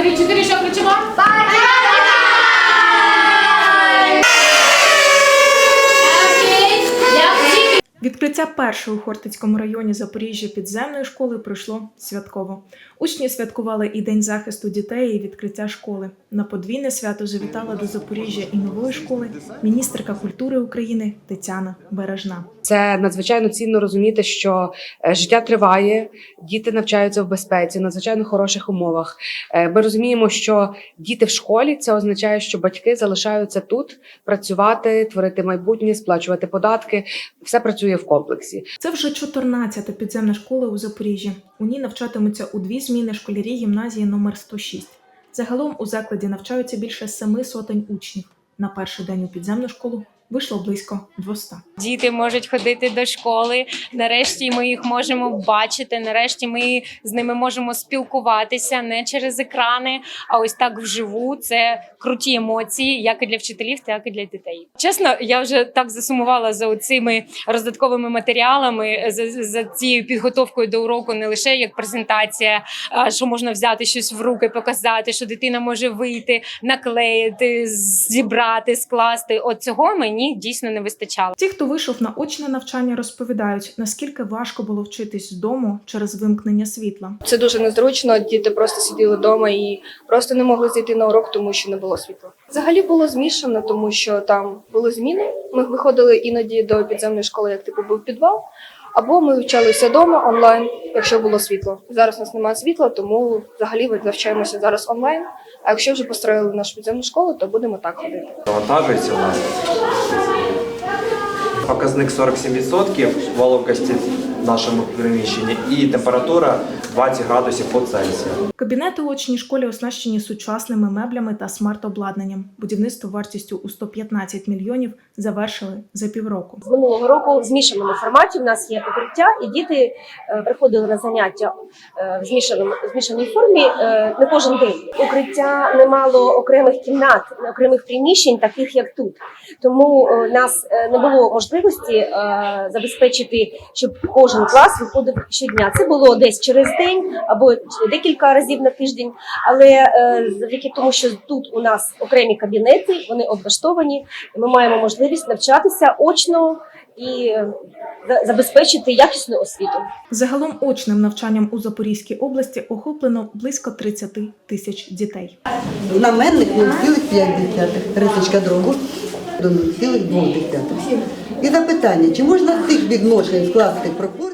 три, чотири, що кричимо? Окей. Відкриття першої у Хортицькому районі Запоріжжя підземної школи пройшло святково. Учні святкували і День захисту дітей, і відкриття школи. На подвійне свято завітала до Запоріжжя і нової школи міністерка культури України Тетяна Бережна. Це надзвичайно цінно розуміти, що е, життя триває, діти навчаються в безпеці, в надзвичайно хороших умовах. Е, Ми розуміємо, що діти в школі це означає, що батьки залишаються тут працювати, творити майбутнє, сплачувати податки. Все працює в комплексі. Це вже 14-та підземна школа у Запоріжжі. У ній навчатимуться у дві зміни школярі гімназії номер 106. Загалом у закладі навчаються більше семи сотень учнів. На перший день у підземну школу вийшло близько 200. Діти можуть ходити до школи. Нарешті ми їх можемо бачити. Нарешті ми з ними можемо спілкуватися не через екрани, а ось так вживу. Це круті емоції, як і для вчителів, так і для дітей. Чесно, я вже так засумувала за цими роздатковими матеріалами, за, за цією підготовкою до уроку, не лише як презентація, а що можна взяти щось в руки, показати, що дитина може вийти, наклеїти, зібрати, скласти. От цього мені дійсно не вистачало. Ті, хто вийшов на очне навчання, розповідають, наскільки важко було вчитись з дому через вимкнення світла. Це дуже незручно. Діти просто сиділи вдома і просто не могли зайти на урок, тому що не було світла. Взагалі було змішано, тому що там були зміни. Ми виходили іноді до підземної школи, як типу був підвал. Або ми вчалися вдома онлайн, якщо було світло. Зараз у нас немає світла, тому взагалі ми навчаємося зараз онлайн. А якщо вже построїли нашу підземну школу, то будемо так ходити. Завантажується у нас. Показник 47% вологості в нашому приміщенні і температура 20 градусів по Цельсію. Кабінети у очній школі оснащені сучасними меблями та смарт-обладнанням. Будівництво вартістю у 115 мільйонів завершили за півроку. з минулого року в змішаному форматі. У нас є укриття, і діти е, приходили на заняття е, в змішаному в змішаній формі е, не кожен день. Укриття не мало окремих кімнат, окремих приміщень, таких як тут. Тому нас не було можливості е, забезпечити, щоб кожен клас виходив щодня. Це було десь через день або декілька разів на тиждень. Але е, завдяки тому, що тут у нас окремі кабінети, вони облаштовані, і ми маємо можливість навчатися очно і е, забезпечити якісну освіту. Загалом очним навчаннм у Запорізькій області охоплено близько 30 тисяч дітей. Знаменник 0,5, рисочка другу до 0,2. І запитання, чи можна з цих відношень скласти пропорції?